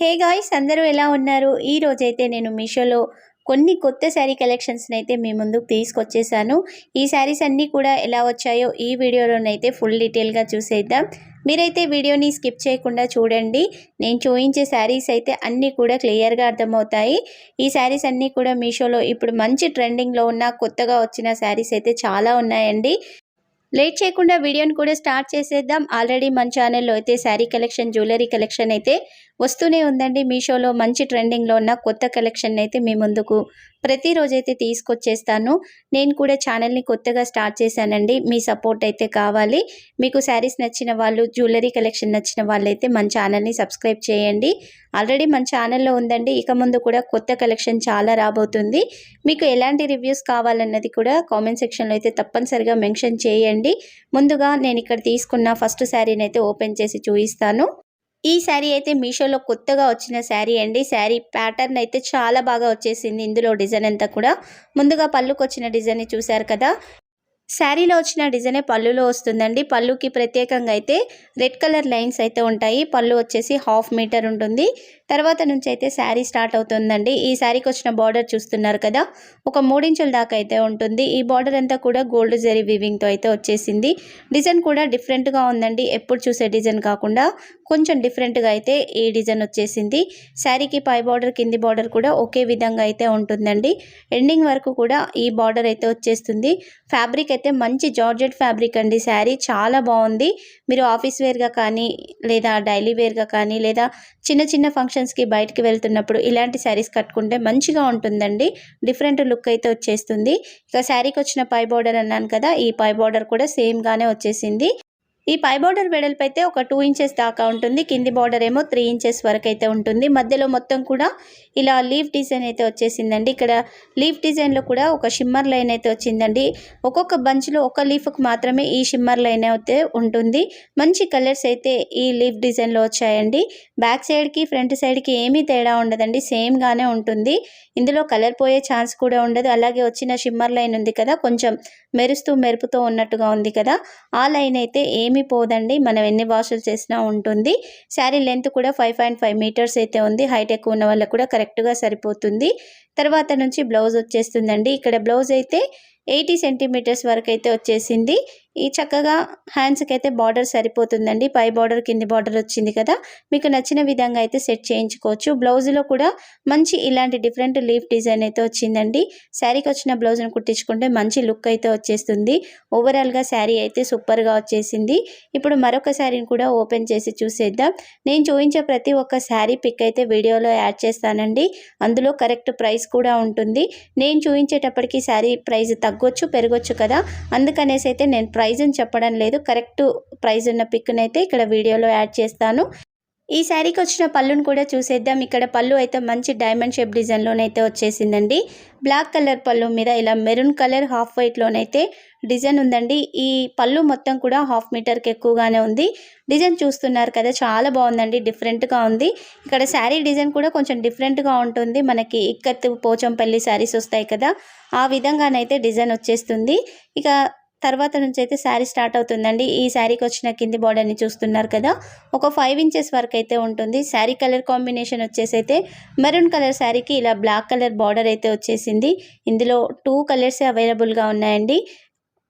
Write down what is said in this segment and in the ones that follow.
Hey guys అందరూ ఎలా ఉన్నారు? ఈ రోజైతే నేను మీషోలో కొన్ని కొత్త శారీ కలెక్షన్స్ని అయితే మీ ముందుకు తీసుకొచ్చేసాను. ఈ శారీస్ అన్నీ కూడా ఎలా వచ్చాయో ఈ వీడియోలోనైతే ఫుల్ డీటెయిల్గా చూసేద్దాం. మీరైతే వీడియోని స్కిప్ చేయకుండా చూడండి. నేను చూపించే శారీస్ అయితే అన్నీ కూడా క్లియర్గా అర్థమవుతాయి. ఈ శారీస్ అన్నీ కూడా మీషోలో ఇప్పుడు మంచి ట్రెండింగ్లో ఉన్న కొత్తగా వచ్చిన శారీస్ అయితే చాలా ఉన్నాయండి. లేట్ చేయకుండా వీడియోని కూడా స్టార్ట్ చేసేద్దాం. ఆల్రెడీ మన ఛానల్లో అయితే శారీ కలెక్షన్ జ్యువెలరీ కలెక్షన్ అయితే వస్తూనే ఉందండి మీషోలో మంచి ట్రెండింగ్లో ఉన్న కొత్త కలెక్షన్ అయితే మీ ముందుకు ప్రతిరోజైతే తీసుకొచ్చేస్తాను. నేను కూడా ఛానల్ని కొత్తగా స్టార్ట్ చేశానండి. మీ సపోర్ట్ అయితే కావాలి. మీకు శారీస్ నచ్చిన వాళ్ళు జ్యువెలరీ కలెక్షన్ నచ్చిన వాళ్ళైతే మన ఛానల్ని సబ్స్క్రైబ్ చేయండి. ఆల్రెడీ మన ఛానల్లో ఉందండి. ఇక ముందు కూడా కొత్త కలెక్షన్ చాలా రాబోతుంది. మీకు ఎలాంటి రివ్యూస్ కావాలన్నది కూడా కామెంట్ సెక్షన్లో అయితే తప్పనిసరిగా మెన్షన్ చేయండి. ముందుగా నేను ఇక్కడ తీసుకున్న ఫస్ట్ శారీని అయితే ఓపెన్ చేసి చూపిస్తాను. ఈ శారీ అయితే మీషోలో కొత్తగా వచ్చిన శారీ అండి శారీ ప్యాటర్న్ అయితే చాలా బాగా వచ్చేసింది. ఇందులో డిజైన్ అంతా కూడా ముందుగా పళ్ళుకు వచ్చిన డిజైన్ చూశారు కదా. శారీలో వచ్చిన డిజైనే పళ్ళులో వస్తుందండి. పళ్ళుకి ప్రత్యేకంగా అయితే రెడ్ కలర్ లైన్స్ అయితే ఉంటాయి. పళ్ళు వచ్చేసి హాఫ్ మీటర్ ఉంటుంది. తర్వాత నుంచి అయితే శారీ స్టార్ట్ అవుతుందండి. ఈ శారీకి వచ్చిన బార్డర్ చూస్తున్నారు కదా ఒక మూడించుల దాకా అయితే ఉంటుంది. ఈ బార్డర్ అంతా కూడా గోల్డ్ జరీ వివింగ్తో అయితే వచ్చేసింది. డిజైన్ కూడా డిఫరెంట్గా ఉందండి. ఎప్పుడు చూసే డిజైన్ కాకుండా కొంచెం డిఫరెంట్గా అయితే ఈ డిజైన్ వచ్చేసింది. శారీకి పై బార్డర్ కింది బార్డర్ కూడా ఒకే విధంగా అయితే ఉంటుందండి. ఎండింగ్ వరకు కూడా ఈ బార్డర్ అయితే వచ్చేస్తుంది. ఫ్యాబ్రిక్ అయితే మంచి జార్జెట్ ఫ్యాబ్రిక్ అండి. శారీ చాలా బాగుంది. మీరు ఆఫీస్ వేర్గా కానీ లేదా డైలీ వేర్గా కానీ లేదా చిన్న చిన్న ఫంక్షన్ ఫంక్షన్స్కి బయటికి వెళ్తున్నప్పుడు ఇలాంటి శారీస్ కట్టుకుంటే మంచిగా ఉంటుందండి. డిఫరెంట్ లుక్ అయితే వచ్చేస్తుంది. ఇక శారీకి వచ్చిన పై బార్డర్ అన్నాను కదా ఈ పై బార్డర్ కూడా సేమ్గానే వచ్చేసింది. ఈ పై బార్డర్ వెడల్పు అయితే ఒక టూ ఇంచెస్ దాకా ఉంటుంది. కింది బార్డర్ ఏమో త్రీ ఇంచెస్ వరకు అయితే ఉంటుంది. మధ్యలో మొత్తం కూడా ఇలా లీఫ్ డిజైన్ అయితే వచ్చేసిందండి. ఇక్కడ లీఫ్ డిజైన్లో కూడా ఒక షిమ్మర్ లైన్ అయితే వచ్చిందండి. ఒక్కొక్క బంచ్లో ఒక లీఫ్కి మాత్రమే ఈ షిమ్మర్ లైన్ అయితే ఉంటుంది. మంచి కలర్స్ అయితే ఈ లీఫ్ డిజైన్లో వచ్చాయండి. బ్యాక్ సైడ్కి ఫ్రంట్ సైడ్కి ఏమీ తేడా ఉండదండి. సేమ్గానే ఉంటుంది. ఇందులో కలర్ పోయే ఛాన్స్ కూడా ఉండదు. అలాగే వచ్చిన షిమ్మర్ లైన్ ఉంది కదా కొంచెం మెరుస్తూ మెరుపుతో ఉన్నట్టుగా ఉంది కదా ఆ లైన్ అయితే ఏమి పోదండి. మనం ఎన్ని వాషులు చేసినా ఉంటుంది. శారీ లెంత్ కూడా ఫైవ్ పాయింట్ ఫైవ్ మీటర్స్ అయితే ఉంది. హైట్ ఎక్కువ ఉన్న వాళ్ళకి కూడా కరెక్ట్గా సరిపోతుంది. తర్వాత నుంచి బ్లౌజ్ వచ్చేస్తుందండి. ఇక్కడ బ్లౌజ్ అయితే ఎయిటీ సెంటీమీటర్స్ వరకు అయితే వచ్చేసింది. ఈ చక్కగా హ్యాండ్స్కి అయితే బార్డర్ సరిపోతుందండి. పై బార్డర్ కింది బార్డర్ వచ్చింది కదా. మీకు నచ్చిన విధంగా అయితే సెట్ చేయించుకోవచ్చు. బ్లౌజ్లో కూడా మంచి ఇలాంటి డిఫరెంట్ లీఫ్ డిజైన్ అయితే వచ్చిందండి. శారీకి వచ్చిన బ్లౌజ్ని కుట్టించుకుంటే మంచి లుక్ అయితే వచ్చేస్తుంది. ఓవరాల్గా శారీ అయితే సూపర్గా వచ్చేసింది. ఇప్పుడు మరొక శారీని కూడా ఓపెన్ చేసి చూసేద్దాం. నేను చూపించే ప్రతి ఒక్క శారీ పిక్ అయితే వీడియోలో యాడ్ చేస్తానండి. అందులో కరెక్ట్ ప్రైస్ కూడా ఉంటుంది. నేను చూపించేటప్పటికి శారీ ప్రైస్ తగ్గొచ్చు పెరగొచ్చు కదా. అందుకనేసి అయితే నేను ప్రైజ్ని చెప్పడం లేదు. కరెక్ట్ ప్రైజ్ ఉన్న పిక్ని అయితే ఇక్కడ వీడియోలో యాడ్ చేస్తాను. ఈ శారీకి వచ్చిన పళ్ళును కూడా చూసేద్దాం. ఇక్కడ పళ్ళు అయితే మంచి డైమండ్ షేప్ డిజైన్లోనైతే వచ్చేసిందండి. బ్లాక్ కలర్ పళ్ళు మీద ఇలా మెరూన్ కలర్ హాఫ్ వైట్లోనైతే డిజైన్ ఉందండి. ఈ పళ్ళు మొత్తం కూడా హాఫ్ మీటర్కి ఎక్కువగానే ఉంది. డిజైన్ చూస్తున్నారు కదా చాలా బాగుందండి. డిఫరెంట్గా ఉంది. ఇక్కడ శారీ డిజైన్ కూడా కొంచెం డిఫరెంట్గా ఉంటుంది. మనకి ఇక్కత్ పోచంపల్లి శారీస్ వస్తాయి కదా ఆ విధంగానైతే డిజైన్ వచ్చేస్తుంది. ఇక తర్వాత నుంచి అయితే శారీ స్టార్ట్ అవుతుందండి. ఈ శారీకి వచ్చిన కింది బార్డర్ని చూస్తున్నారు కదా ఒక ఫైవ్ ఇంచెస్ వరకు అయితే ఉంటుంది. శారీ కలర్ కాంబినేషన్ వచ్చేసి అయితే మెరూన్ కలర్ శారీకి ఇలా బ్లాక్ కలర్ బార్డర్ అయితే వచ్చేసింది. ఇందులో టూ కలర్సే అవైలబుల్గా ఉన్నాయండి.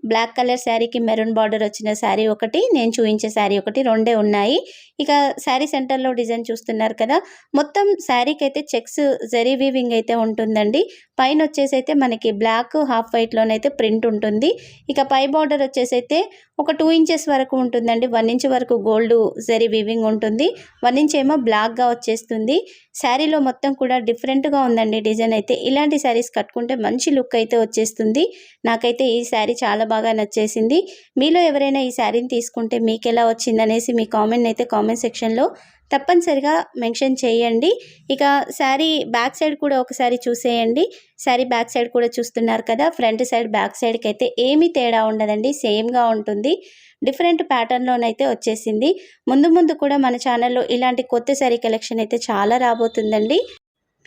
బ్లాక్ కలర్ శారీకి మెరూన్ బార్డర్ వచ్చిన శారీ ఒకటి నేను చూపించే శారీ ఒకటి రెండే ఉన్నాయి. ఇక శారీ సెంటర్లో డిజైన్ చూస్తున్నారు కదా మొత్తం శారీకి అయితే చెక్స్ జరీ వీవింగ్ అయితే ఉంటుందండి. పైన వచ్చేసి అయితే మనకి బ్లాక్ హాఫ్ వైట్లోనైతే ప్రింట్ ఉంటుంది. ఇక పై బార్డర్ వచ్చేసి అయితే ఒక టూ ఇంచెస్ వరకు ఉంటుందండి. వన్ ఇంచ్ వరకు గోల్డ్ జరీ వీవింగ్ ఉంటుంది. వన్ ఇంచ్ ఏమో బ్లాక్గా వచ్చేస్తుంది. శారీలో మొత్తం కూడా డిఫరెంట్గా ఉందండి డిజైన్ అయితే. ఇలాంటి శారీస్ కట్టుకుంటే మంచి లుక్ అయితే వచ్చేస్తుంది. నాకైతే ఈ శారీ చాలా బాగా నచ్చేసింది. మీలో ఎవరైనా ఈ శారీని తీసుకుంటే మీకు ఎలా వచ్చిందనేసి మీ కామెంట్ అయితే కామెంట్ సెక్షన్లో తప్పనిసరిగా మెన్షన్ చేయండి. ఇక శారీ బ్యాక్ సైడ్ కూడా ఒకసారి చూసేయండి. శారీ బ్యాక్ సైడ్ కూడా చూస్తున్నారు కదా ఫ్రంట్ సైడ్ బ్యాక్ సైడ్కి అయితే ఏమీ తేడా ఉండదండి సేమ్గా ఉంటుంది. డిఫరెంట్ ప్యాటర్న్లోనైతే వచ్చేసింది. ముందు ముందు కూడా మన ఛానల్లో ఇలాంటి కొత్త శారీ కలెక్షన్ అయితే చాలా రాబోతుందండి.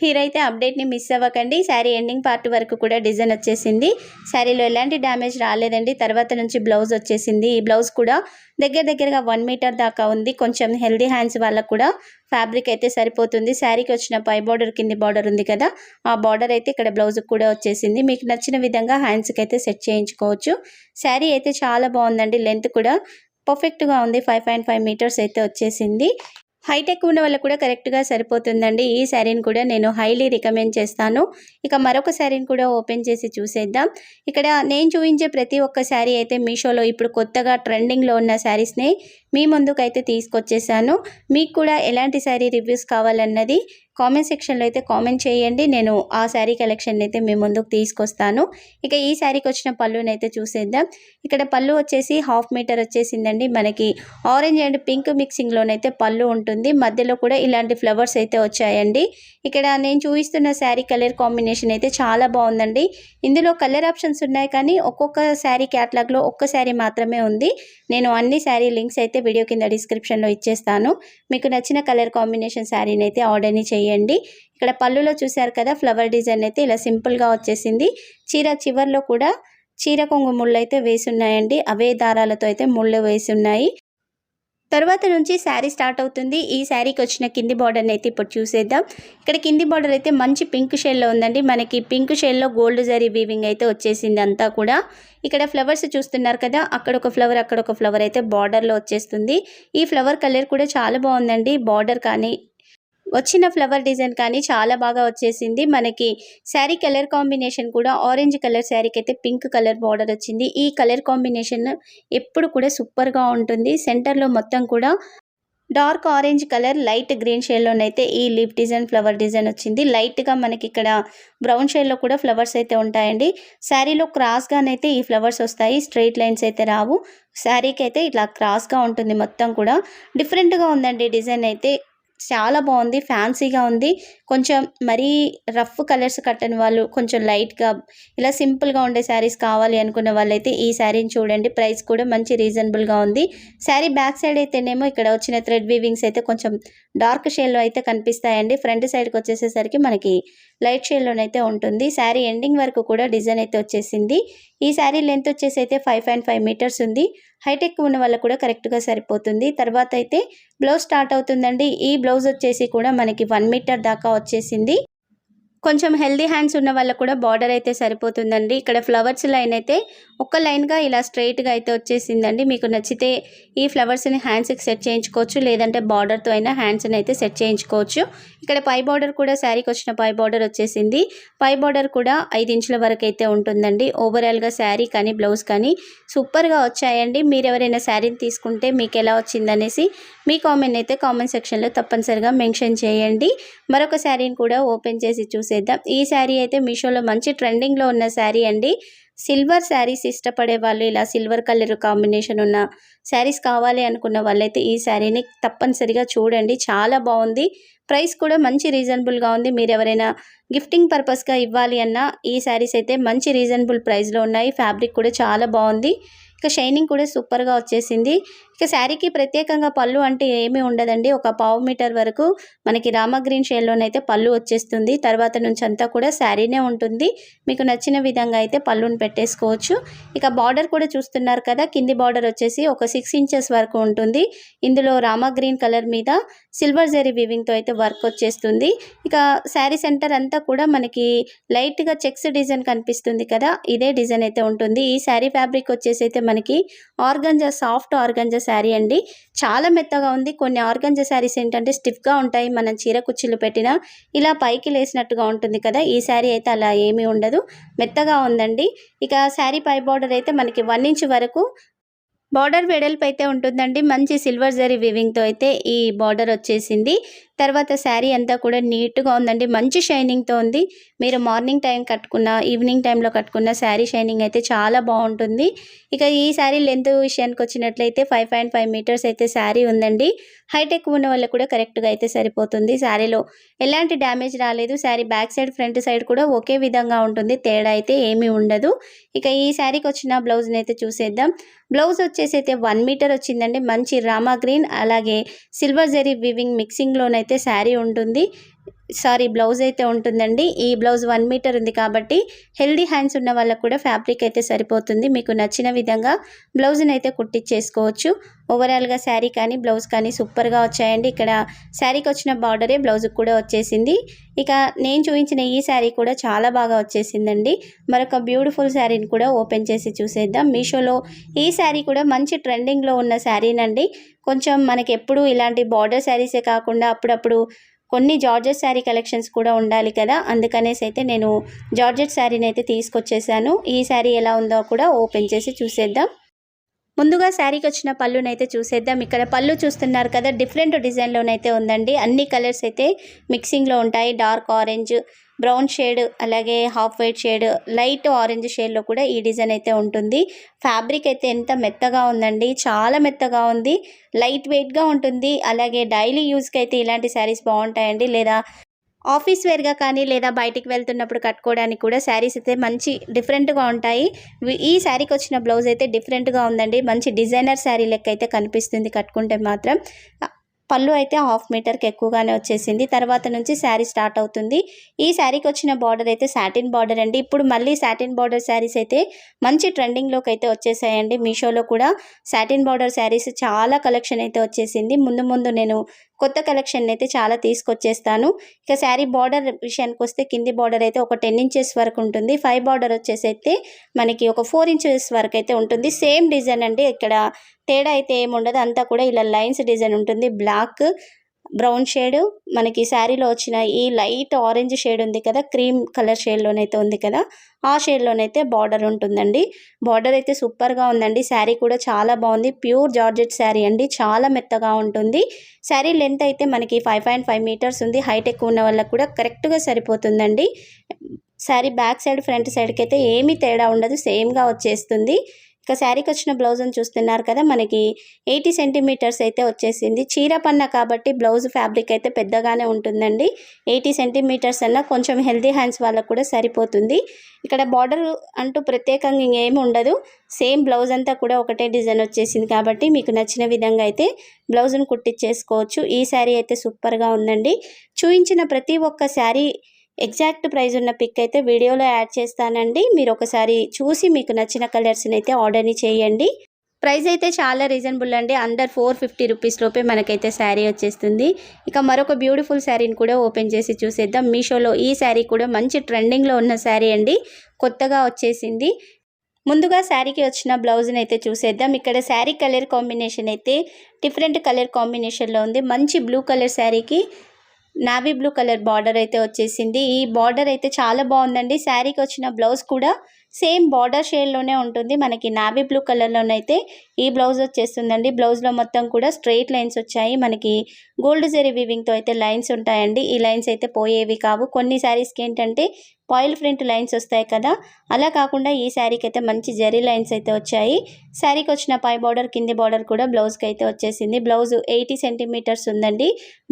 మీరైతే అప్డేట్ని మిస్ అవ్వకండి. శారీ ఎండింగ్ పార్ట్ వరకు కూడా డిజైన్ వచ్చేసింది. శారీలో ఎలాంటి డ్యామేజ్ రాలేదండి. తర్వాత నుంచి బ్లౌజ్ వచ్చేసింది. ఈ బ్లౌజ్ కూడా దగ్గర దగ్గరగా వన్ మీటర్ దాకా ఉంది. కొంచెం హెల్దీ హ్యాండ్స్ వాళ్ళకు కూడా ఫ్యాబ్రిక్ అయితే సరిపోతుంది. శారీకి వచ్చిన పై బార్డర్ కింది బార్డర్ ఉంది కదా ఆ బార్డర్ అయితే ఇక్కడ బ్లౌజ్కి కూడా వచ్చేసింది. మీకు నచ్చిన విధంగా హ్యాండ్స్కి అయితే సెట్ చేయించుకోవచ్చు. శారీ అయితే చాలా బాగుందండి. లెంత్ కూడా పర్ఫెక్ట్గా ఉంది. ఫైవ్ పాయింట్ ఫైవ్ మీటర్స్ అయితే వచ్చేసింది. హైటెక్ ఉన్న వాళ్ళకు కూడా కరెక్ట్గా సరిపోతుందండి. ఈ శారీని కూడా నేను హైలీ రికమెండ్ చేస్తాను. ఇక మరొక శారీని కూడా ఓపెన్ చేసి చూసేద్దాం. ఇక్కడ నేను చూపించే ప్రతి ఒక్క శారీ అయితే మీషోలో ఇప్పుడు కొత్తగా ట్రెండింగ్లో ఉన్న శారీస్ని మీ ముందుకు అయితే తీసుకొచ్చేసాను. మీకు కూడా ఎలాంటి శారీ రివ్యూస్ కావాలన్నది కామెంట్ సెక్షన్లో అయితే కామెంట్ చేయండి. నేను ఆ శారీ కలెక్షన్ అయితే మీ ముందుకు తీసుకొస్తాను. ఇక ఈ శారీకి వచ్చిన పళ్ళుని అయితే చూసేద్దాం. ఇక్కడ పళ్ళు వచ్చేసి హాఫ్ మీటర్ వచ్చేసిందండి. మనకి ఆరెంజ్ అండ్ పింక్ మిక్సింగ్లోనైతే పళ్ళు ఉంటుంది. మధ్యలో కూడా ఇలాంటి ఫ్లవర్స్ అయితే వచ్చాయండి. ఇక్కడ నేను చూపిస్తున్న శారీ కలర్ కాంబినేషన్ అయితే చాలా బాగుందండి. ఇందులో కలర్ ఆప్షన్స్ ఉన్నాయి కానీ ఒక్కొక్క శారీ క్యాటలాగ్లో ఒక్క శారీ మాత్రమే ఉంది. నేను అన్ని శారీ లింక్స్ అయితే వీడియో కింద డిస్క్రిప్షన్లో ఇచ్చేస్తాను. మీకు నచ్చిన కలర్ కాంబినేషన్ శారీని అయితే ఆర్డర్ని చేయండి. ఇక్కడ పళ్ళులో చూశారు కదా ఫ్లవర్ డిజైన్ అయితే ఇలా సింపుల్గా వచ్చేసింది. చీర చివర్లో కూడా చీర కొంగు ముళ్ళు అయితే వేసున్నాయండి. అవే దారాలతో అయితే ముళ్ళు వేసి ఉన్నాయి తర్వాత నుంచి శారీ స్టార్ట్ అవుతుంది. ఈ శారీకి వచ్చిన కింది బార్డర్ని అయితే ఇప్పుడు చూసేద్దాం. ఇక్కడ కింది బార్డర్ అయితే మంచి పింక్ షేడ్లో ఉందండి. మనకి పింక్ షేడ్లో గోల్డ్ జరీ వీవింగ్ అయితే వచ్చేసింది అంతా కూడా. ఇక్కడ ఫ్లవర్స్ చూస్తున్నారు కదా అక్కడ ఒక ఫ్లవర్ అక్కడ ఒక ఫ్లవర్ అయితే బార్డర్లో వచ్చేస్తుంది. ఈ ఫ్లవర్ కలర్ కూడా చాలా బాగుందండి. బార్డర్ కానీ వచ్చిన ఫ్లవర్ డిజైన్ కానీ చాలా బాగా వచ్చేసింది. మనకి శారీ కలర్ కాంబినేషన్ కూడా ఆరెంజ్ కలర్ శారీకి అయితే పింక్ కలర్ బార్డర్ వచ్చింది. ఈ కలర్ కాంబినేషన్ ఎప్పుడు కూడా సూపర్గా ఉంటుంది. సెంటర్లో మొత్తం కూడా dark orange colour light green షేడ్లోనైతే ఈ లీఫ్ డిజైన్ ఫ్లవర్ డిజైన్ వచ్చింది. లైట్గా మనకి ఇక్కడ బ్రౌన్ షేడ్లో కూడా ఫ్లవర్స్ అయితే ఉంటాయండి. శారీలో క్రాస్గానైతే ఈ ఫ్లవర్స్ వస్తాయి. స్ట్రైట్ లైన్స్ అయితే రావు. శారీకి అయితే ఇట్లా క్రాస్గా ఉంటుంది మొత్తం కూడా. డిఫరెంట్గా ఉందండి డిజైన్ అయితే. చాలా బాగుంది ఫ్యాన్సీగా ఉంది. కొంచెం మరీ రఫ్ కలర్స్ కట్టని వాళ్ళు కొంచెం లైట్గా ఇలా సింపుల్గా ఉండే శారీస్ కావాలి అనుకున్న వాళ్ళైతే ఈ శారీని చూడండి. ప్రైస్ కూడా మంచి రీజనబుల్గా ఉంది. శారీ బ్యాక్ సైడ్ అయితేనేమో ఇక్కడ వచ్చిన థ్రెడ్ వీవింగ్స్ అయితే కొంచెం డార్క్ షేడ్లో అయితే కనిపిస్తాయండి. ఫ్రంట్ సైడ్కి వచ్చేసేసరికి మనకి లైట్ షేడ్లోనైతే ఉంటుంది. శారీ ఎండింగ్ వరకు కూడా డిజైన్ అయితే వచ్చేసింది. ఈ శారీ లెంత్ వచ్చేసి అయితే ఫైవ్ పాయింట్ ఫైవ్ మీటర్స్ ఉంది. హైటెక్ ఉన్న వాళ్ళకు కూడా కరెక్ట్గా సరిపోతుంది. తర్వాత అయితే బ్లౌజ్ స్టార్ట్ అవుతుందండి. ఈ బ్లౌజ్ వచ్చేసి కూడా మనకి వన్ మీటర్ దాకా వచ్చేసింది. కొంచెం హెల్దీ హ్యాండ్స్ ఉన్న వాళ్ళకు కూడా బార్డర్ అయితే సరిపోతుందండి. ఇక్కడ ఫ్లవర్స్ లైన్ అయితే ఒక లైన్గా ఇలా స్ట్రైట్గా అయితే వచ్చేసిందండి. మీకు నచ్చితే ఈ ఫ్లవర్స్ని హ్యాండ్స్కి సెట్ చేయించుకోవచ్చు. లేదంటే బార్డర్తో అయినా హ్యాండ్స్ని అయితే సెట్ చేయించుకోవచ్చు. ఇక్కడ పై బార్డర్ కూడా శారీకి వచ్చిన పై బార్డర్ వచ్చేసింది. పై బార్డర్ కూడా ఐదు ఇంచుల వరకు అయితే ఉంటుందండి. ఓవరాల్గా శారీ కానీ బ్లౌజ్ కానీ సూపర్గా వచ్చాయండి. మీరు ఎవరైనా శారీని తీసుకుంటే మీకు ఎలా వచ్చిందనేసి మీ కామెంట్ అయితే కామెంట్ సెక్షన్లో తప్పనిసరిగా మెన్షన్ చేయండి. మరొక శారీని కూడా ఓపెన్ చేసి చూసి చూసేద్దాం. ఈ శారీ అయితే మీషోలో మంచి ట్రెండింగ్లో ఉన్న శారీ అండి. సిల్వర్ శారీస్ ఇష్టపడే వాళ్ళు ఇలా సిల్వర్ కలర్ కాంబినేషన్ ఉన్న శారీస్ కావాలి అనుకున్న వాళ్ళైతే ఈ శారీని తప్పనిసరిగా చూడండి. చాలా బాగుంది. ప్రైస్ కూడా మంచి రీజనబుల్గా ఉంది. మీరు ఎవరైనా గిఫ్టింగ్ పర్పస్గా ఇవ్వాలి అన్నా ఈ శారీస్ అయితే మంచి రీజనబుల్ ప్రైస్లో ఉన్నాయి. ఫ్యాబ్రిక్ కూడా చాలా బాగుంది. ఇక షైనింగ్ కూడా సూపర్గా వచ్చేసింది. ఇక శారీకి ప్రత్యేకంగా పళ్ళు అంటే ఏమీ ఉండదండి. ఒక పావు మీటర్ వరకు మనకి రామ గ్రీన్ షేడ్లోనైతే పళ్ళు వచ్చేస్తుంది. తర్వాత నుంచి అంతా కూడా శారీనే ఉంటుంది. మీకు నచ్చిన విధంగా అయితే పళ్ళుని పెట్టేసుకోవచ్చు. ఇక బార్డర్ కూడా చూస్తున్నారు కదా కింది బార్డర్ వచ్చేసి ఒక సిక్స్ ఇంచెస్ వరకు ఉంటుంది. ఇందులో రామ గ్రీన్ కలర్ మీద సిల్వర్ జరీ వివింగ్తో అయితే వర్క్ వచ్చేస్తుంది. ఇక శారీ సెంటర్ అంతా కూడా మనకి లైట్గా చెక్స్ డిజైన్ కనిపిస్తుంది కదా ఇదే డిజైన్ అయితే ఉంటుంది. ఈ శారీ ఫ్యాబ్రిక్ వచ్చేసి అయితే మనకి ఆర్గంజా సాఫ్ట్ ఆర్గంజా శారీ అండి. చాలా మెత్తగా ఉంది. కొన్ని ఆర్గంజా శారీస్ ఏంటంటే స్టిఫ్గా ఉంటాయి. మనం చీర కుచ్చిళ్ళు పెట్టినా ఇలా పైకి లేసినట్టుగా ఉంటుంది కదా. ఈ శారీ అయితే అలా ఏమీ ఉండదు. మెత్తగా ఉందండి. ఇక శారీ పై బార్డర్ అయితే మనకి వన్ ఇంచ్ వరకు బార్డర్ వెడల్పు అయితే ఉంటుందండి. మంచి సిల్వర్ జరీ వివింగ్తో అయితే ఈ బార్డర్ వచ్చేసింది. తర్వాత శారీ అంతా కూడా నీట్గా ఉందండి. మంచి షైనింగ్తో ఉంది. మీరు మార్నింగ్ టైం కట్టుకున్న ఈవినింగ్ టైంలో కట్టుకున్న శారీ షైనింగ్ అయితే చాలా బాగుంటుంది. ఇక ఈ శారీ లెంత్ విషయానికి వచ్చినట్లయితే ఫైవ్ పాయింట్ ఫైవ్ మీటర్స్ అయితే శారీ ఉందండి. హైటెక్ ఉన్న వాళ్ళకి కూడా కరెక్ట్గా అయితే సరిపోతుంది శారీలో. ఎలాంటి డ్యామేజ్ రాలేదు. Sari back side front side కూడా ఒకే విధంగా ఉంటుంది. తేడా అయితే ఏమీ ఉండదు. ఇక ఈ శారీకి వచ్చిన బ్లౌజ్ని అయితే చూసేద్దాం. బ్లౌజ్ వచ్చేసి అయితే వన్ మీటర్ వచ్చిందండి. మంచి రామా గ్రీన్ అలాగే సిల్వర్ జరీ వివింగ్ మిక్సింగ్లోనైతే శారీ ఉంటుంది. సారీ బ్లౌజ్ అయితే ఉంటుందండి. ఈ బ్లౌజ్ వన్ మీటర్ ఉంది కాబట్టి హెల్దీ హ్యాండ్స్ ఉన్న వాళ్ళకు కూడా ఫ్యాబ్రిక్ అయితే సరిపోతుంది. మీకు నచ్చిన విధంగా బ్లౌజ్ని అయితే కుట్టించేసుకోవచ్చు ఓవరాల్గా శారీ కానీ బ్లౌజ్ కానీ సూపర్గా వచ్చాయండి. ఇక్కడ శారీకి వచ్చిన బార్డరే బ్లౌజ్కి కూడా వచ్చేసింది. ఇక నేను చూపించిన ఈ శారీ కూడా చాలా బాగా వచ్చేసిందండి. మరొక బ్యూటిఫుల్ శారీని కూడా ఓపెన్ చేసి చూసేద్దాం. మీషోలో ఈ శారీ కూడా మంచి ట్రెండింగ్లో ఉన్న శారీనండి. కొంచెం మనకి ఎప్పుడు ఇలాంటి బార్డర్ శారీసే కాకుండా అప్పుడప్పుడు కొన్ని జార్జెట్ శారీ కలెక్షన్స్ కూడా ఉండాలి కదా. అందుకనేసి అయితే నేను జార్జెట్ శారీని అయితే తీసుకొచ్చేసాను. ఈ శారీ ఎలా ఉందో కూడా ఓపెన్ చేసి చూసేద్దాం. ముందుగా శారీకి వచ్చిన పళ్ళునైతే చూసేద్దాం. ఇక్కడ పళ్ళు చూస్తున్నారు కదా డిఫరెంట్ డిజైన్లోనైతే ఉందండి. అన్ని కలర్స్ అయితే మిక్సింగ్లో ఉంటాయి. డార్క్ ఆరెంజ్ బ్రౌన్ షేడ్ అలాగే half white shade light orange షేడ్లో కూడా ఈ డిజైన్ అయితే ఉంటుంది. ఫ్యాబ్రిక్ అయితే ఎంత మెత్తగా ఉందండి. చాలా మెత్తగా ఉంది. లైట్ వెయిట్గా ఉంటుంది. అలాగే డైలీ యూస్కి అయితే ఇలాంటి శారీస్ బాగుంటాయండి. లేదా ఆఫీస్ వేర్గా కానీ లేదా బయటికి వెళ్తున్నప్పుడు కట్టుకోవడానికి కూడా శారీస్ అయితే మంచి డిఫరెంట్గా ఉంటాయి. ఈ శారీకి వచ్చిన బ్లౌజ్ అయితే డిఫరెంట్గా ఉందండి. మంచి డిజైనర్ శారీ లెక్క అయితే కనిపిస్తుంది కట్టుకుంటే మాత్రం. పళ్ళు అయితే హాఫ్ మీటర్కి ఎక్కువగానే వచ్చేసింది. తర్వాత నుంచి శారీ స్టార్ట్ అవుతుంది. ఈ శారీకి వచ్చిన బార్డర్ అయితే సాటిన్ బార్డర్ అండి. ఇప్పుడు మళ్ళీ సాటిన్ బార్డర్ శారీస్ అయితే మంచి ట్రెండింగ్లోకి అయితే వచ్చేసాయండి. మీషోలో కూడా సాటిన్ బార్డర్ శారీస్ చాలా కలెక్షన్ అయితే వచ్చేసింది. ముందు ముందు నేను కొత్త కలెక్షన్ అయితే చాలా తీసుకొచ్చేస్తాను. ఇక శారీ బార్డర్ విషయానికి వస్తే కింది బార్డర్ అయితే ఒక టెన్ ఇంచెస్ వరకు ఉంటుంది. ఫైవ్ బార్డర్ వచ్చేసి అయితే మనకి ఒక ఫోర్ ఇంచెస్ వరకు అయితే ఉంటుంది. సేమ్ డిజైన్ అండి. ఇక్కడ తేడా అయితే ఏముండదు. అంతా కూడా ఇలా లైన్స్ డిజైన్ ఉంటుంది. బ్లాక్ బ్రౌన్ షేడ్ మనకి శారీలో వచ్చిన ఈ లైట్ ఆరెంజ్ షేడ్ ఉంది కదా క్రీమ్ కలర్ షేడ్లోనైతే ఉంది కదా ఆ షేడ్లోనైతే బార్డర్ ఉంటుందండి. బార్డర్ అయితే సూపర్గా ఉందండి. శారీ కూడా చాలా బాగుంది. ప్యూర్ జార్జెట్ శారీ అండి. చాలా మెత్తగా ఉంటుంది. శారీ లెంత్ అయితే మనకి ఫైవ్ పాయింట్ ఫైవ్ మీటర్స్ ఉంది. హైట్ ఎక్కువ ఉన్న వాళ్ళకి కూడా కరెక్ట్గా సరిపోతుందండి. శారీ బ్యాక్ సైడ్ ఫ్రంట్ సైడ్కి అయితే ఏమీ తేడా ఉండదు. సేమ్గా వచ్చేస్తుంది. ఇక శారీకి వచ్చిన బ్లౌజ్ని చూస్తున్నారు కదా మనకి ఎయిటీ సెంటీమీటర్స్ అయితే వచ్చేసింది. చీర పన్న కాబట్టి బ్లౌజ్ ఫ్యాబ్రిక్ అయితే పెద్దగానే ఉంటుందండి. ఎయిటీ సెంటీమీటర్స్ అన్న కొంచెం హెల్దీ హ్యాండ్స్ వాళ్ళకు కూడా సరిపోతుంది. ఇక్కడ బార్డర్ అంటూ ప్రత్యేకంగా ఇంకేమి ఉండదు. సేమ్ బ్లౌజ్ అంతా కూడా ఒకటే డిజైన్ వచ్చేసింది కాబట్టి మీకు నచ్చిన విధంగా అయితే బ్లౌజ్ను కుట్టించేసుకోవచ్చు ఈ శారీ అయితే సూపర్గా ఉందండి. చూపించిన ప్రతి ఒక్క శారీ ఎగ్జాక్ట్ ప్రైస్ ఉన్న పిక్ అయితే వీడియోలో యాడ్ చేస్తానండి. మీరు ఒకసారి చూసి మీకు నచ్చిన కలర్స్ని అయితే ఆర్డర్ని చేయండి. ప్రైస్ అయితే చాలా రీజనబుల్ అండి. అండర్ ఫోర్ ఫిఫ్టీ రూపీస్ లోపే మనకైతే శారీ వచ్చేస్తుంది. ఇక మరొక బ్యూటిఫుల్ శారీని కూడా ఓపెన్ చేసి చూసేద్దాం. మీషోలో ఈ శారీ కూడా మంచి ట్రెండింగ్లో ఉన్న శారీ అండి. కొత్తగా వచ్చేసింది. ముందుగా శారీకి వచ్చిన బ్లౌజ్ని అయితే చూసేద్దాం. ఇక్కడ శారీ కలర్ కాంబినేషన్ అయితే డిఫరెంట్ కలర్ కాంబినేషన్లో ఉంది. మంచి బ్లూ కలర్ శారీకి నావీ బ్లూ కలర్ బార్డర్ అయితే వచ్చేసింది. ఈ బార్డర్ అయితే చాలా బాగుందండి. శారీకి వచ్చిన బ్లౌజ్ కూడా సేమ్ బార్డర్ షేడ్లోనే ఉంటుంది. మనకి నావీ బ్లూ కలర్లోనైతే ఈ బ్లౌజ్ వచ్చేస్తుందండి. బ్లౌజ్లో మొత్తం కూడా స్ట్రెయిట్ లైన్స్ వచ్చాయి. మనకి గోల్డ్ జెరీ వివింగ్తో అయితే లైన్స్ ఉంటాయండి. ఈ లైన్స్ అయితే పోయేవి కావు. కొన్ని శారీస్కి ఏంటంటే పాయిల్ ప్రింట్ లైన్స్ వస్తాయి కదా? అలా కాకుండా ఈ శారీకి అయితే మంచి జరీ లైన్స్ అయితే వచ్చాయి. శారీకి వచ్చిన పై బార్డర్ కింది బార్డర్ కూడా బ్లౌజ్కి అయితే వచ్చేసింది. బ్లౌజ్ ఎయిటీ సెంటీమీటర్స్ ఉందండి.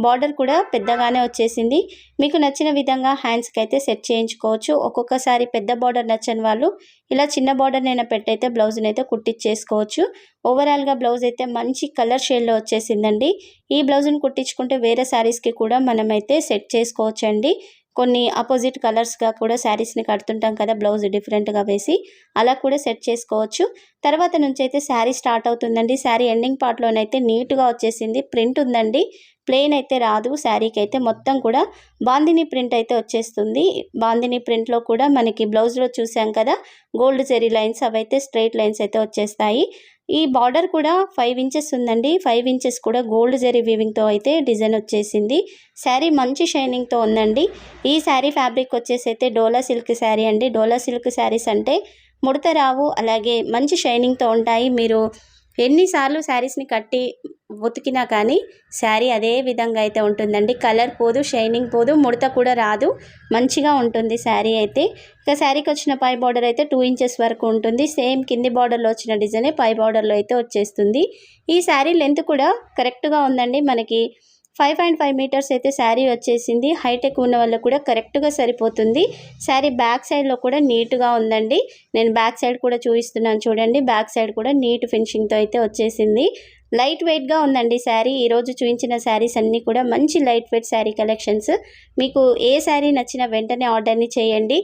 బార్డర్ కూడా పెద్దగానే వచ్చేసింది. మీకు నచ్చిన విధంగా హ్యాండ్స్కి అయితే సెట్ చేయించుకోవచ్చు. ఒక్కొక్కసారి పెద్ద బార్డర్ నచ్చని వాళ్ళు ఇలా చిన్న బార్డర్ నేను పెట్టయితే బ్లౌజ్ని అయితే కుట్టించేసుకోవచ్చు ఓవరాల్గా బ్లౌజ్ అయితే మంచి కలర్ షేడ్లో వచ్చేసిందండి. ఈ బ్లౌజ్ని కుట్టించుకుంటే వేరే శారీస్కి కూడా మనమైతే సెట్ చేసుకోవచ్చు అండి కొన్ని అపోజిట్ కలర్స్గా కూడా శారీస్ని కడుతుంటాం కదా బ్లౌజ్ డిఫరెంట్గా వేసి అలా కూడా సెట్ చేసుకోవచ్చు. తర్వాత నుంచి అయితే శారీ స్టార్ట్ అవుతుందండి. శారీ ఎండింగ్ పార్ట్లోనైతే నీట్గా వచ్చేసింది. ప్రింట్ ఉందండి. ప్లెయిన్ అయితే రాదు. శారీకి అయితే మొత్తం కూడా బాందిని ప్రింట్ అయితే వచ్చేస్తుంది. బాందిని ప్రింట్లో కూడా మనకి బ్లౌజ్లో చూసాం కదా గోల్డ్ జెరీ లైన్స్ అవైతే స్ట్రైట్ లైన్స్ అయితే వచ్చేస్తాయి. ఈ బార్డర్ కూడా ఫైవ్ ఇంచెస్ ఉందండి. ఫైవ్ ఇంచెస్ కూడా గోల్డ్ జెరీ వీవింగ్తో అయితే డిజైన్ వచ్చేసింది. శారీ మంచి షైనింగ్తో ఉందండి. ఈ శారీ ఫ్యాబ్రిక్ వచ్చేసి అయితే డోలా సిల్క్ శారీ అండి. డోలా సిల్క్ శారీస్ అంటే ముడత రావు అలాగే మంచి షైనింగ్తో ఉంటాయి. మీరు ఎన్నిసార్లు శారీస్ని కట్టి ఉతికినా కానీ శారీ అదే విధంగా అయితే ఉంటుందండి. కలర్ పోదు షైనింగ్ పోదు ముడత కూడా రాదు. మంచిగా ఉంటుంది శారీ అయితే. ఇక శారీకి వచ్చిన పై బార్డర్ అయితే టూ ఇంచెస్ వరకు ఉంటుంది. సేమ్ కింది బార్డర్లో వచ్చిన డిజైనే పై బార్డర్లో అయితే వచ్చేస్తుంది. ఈ శారీ లెంత్ కూడా కరెక్ట్గా ఉందండి. మనకి ఫైవ్ పాయింట్ ఫైవ్ మీటర్స్ అయితే శారీ వచ్చేసింది. హైటెక్ ఉన్న వాళ్ళకు కూడా కరెక్ట్గా సరిపోతుంది. శారీ బ్యాక్ సైడ్లో కూడా నీట్గా ఉందండి. నేను బ్యాక్ సైడ్ కూడా చూపిస్తున్నాను చూడండి. బ్యాక్ సైడ్ కూడా నీట్ ఫినిషింగ్తో అయితే వచ్చేసింది. లైట్ వెయిట్గా ఉందండి శారీ. ఈరోజు చూపించిన శారీస్ అన్నీ కూడా మంచి లైట్ వెయిట్ శారీ కలెక్షన్స్. మీకు ఏ శారీ నచ్చిన వెంటనే ఆర్డర్ని చేయండి.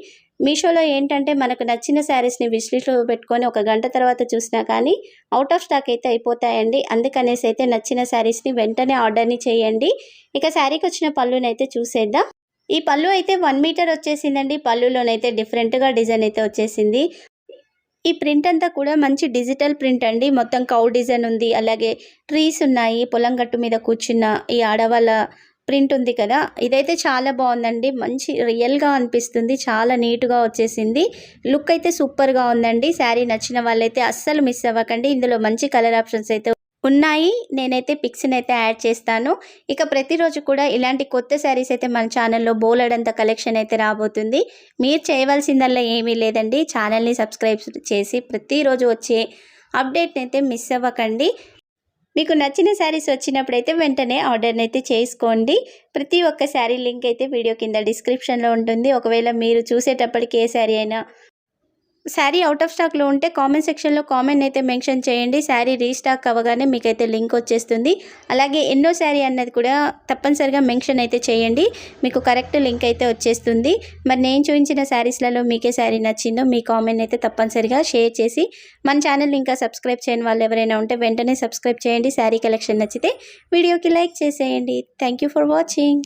మీషోలో ఏంటంటే మనకు నచ్చిన శారీస్ని విష్లిస్ట్లో పెట్టుకొని ఒక గంట తర్వాత చూసినా కానీ అవుట్ ఆఫ్ స్టాక్ అయితే అయిపోతాయండి. అందుకనేసి అయితే నచ్చిన శారీస్ని వెంటనే ఆర్డర్ని చేయండి. ఇక శారీకి వచ్చిన పళ్ళునైతే చూసేద్దాం. ఈ పళ్ళు అయితే వన్ మీటర్ వచ్చేసిందండి. పళ్ళులోనైతే డిఫరెంట్గా డిజైన్ అయితే వచ్చేసింది. ఈ ప్రింట్ అంతా కూడా మంచి డిజిటల్ ప్రింట్ అండి. మొత్తం కౌ డిజైన్ ఉంది. అలాగే ట్రీస్ ఉన్నాయి. పొలం గట్టు మీద కూర్చున్న ఈ ఆడవాళ్ళ ప్రింట్ ఉంది కదా. ఇదైతే చాలా బాగుందండి. మంచి రియల్గా అనిపిస్తుంది. చాలా నీట్గా వచ్చేసింది. లుక్ అయితే సూపర్గా ఉందండి. శారీ నచ్చిన వాళ్ళైతే అస్సలు మిస్ అవ్వకండి. ఇందులో మంచి కలర్ ఆప్షన్స్ అయితే ఉన్నాయి. నేనైతే పిక్స్ని అయితే యాడ్ చేస్తాను. ఇక ప్రతిరోజు కూడా ఇలాంటి కొత్త శారీస్ అయితే మన ఛానల్లో బోలెడంత కలెక్షన్ అయితే రాబోతుంది. మీరు చేయవలసిందల్లా ఏమీ లేదండి. ఛానల్ని సబ్స్క్రైబ్ చేసి ప్రతిరోజు వచ్చే అప్డేట్ని అయితే మిస్ అవ్వకండి. మీకు నచ్చిన శారీస్ వచ్చినప్పుడైతే వెంటనే ఆర్డర్ని అయితే చేసుకోండి. ప్రతి ఒక్క శారీ లింక్ అయితే వీడియో కింద డిస్క్రిప్షన్లో ఉంటుంది. ఒకవేళ మీరు చూసేటప్పటికి ఏ శారీ అయినా శారీ అవుట్ ఆఫ్ స్టాక్లో ఉంటే కామెంట్ సెక్షన్లో కామెంట్ అయితే మెన్షన్ చేయండి. శారీ రీస్టాక్ అవ్వగానే మీకైతే లింక్ వచ్చేస్తుంది. అలాగే ఎన్నో శారీ అన్నది కూడా తప్పనిసరిగా మెన్షన్ అయితే చేయండి. మీకు కరెక్ట్ లింక్ అయితే వచ్చేస్తుంది. మరి నేను చూపించిన శారీస్లలో మీకే శారీ నచ్చిందో మీ కామెంట్ అయితే తప్పనిసరిగా షేర్ చేసి మన ఛానల్ ఇంకా సబ్స్క్రైబ్ చేయని వాళ్ళు ఎవరైనా ఉంటే వెంటనే సబ్స్క్రైబ్ చేయండి. శారీ కలెక్షన్ నచ్చితే వీడియోకి లైక్ చేసేయండి. Thank you for watching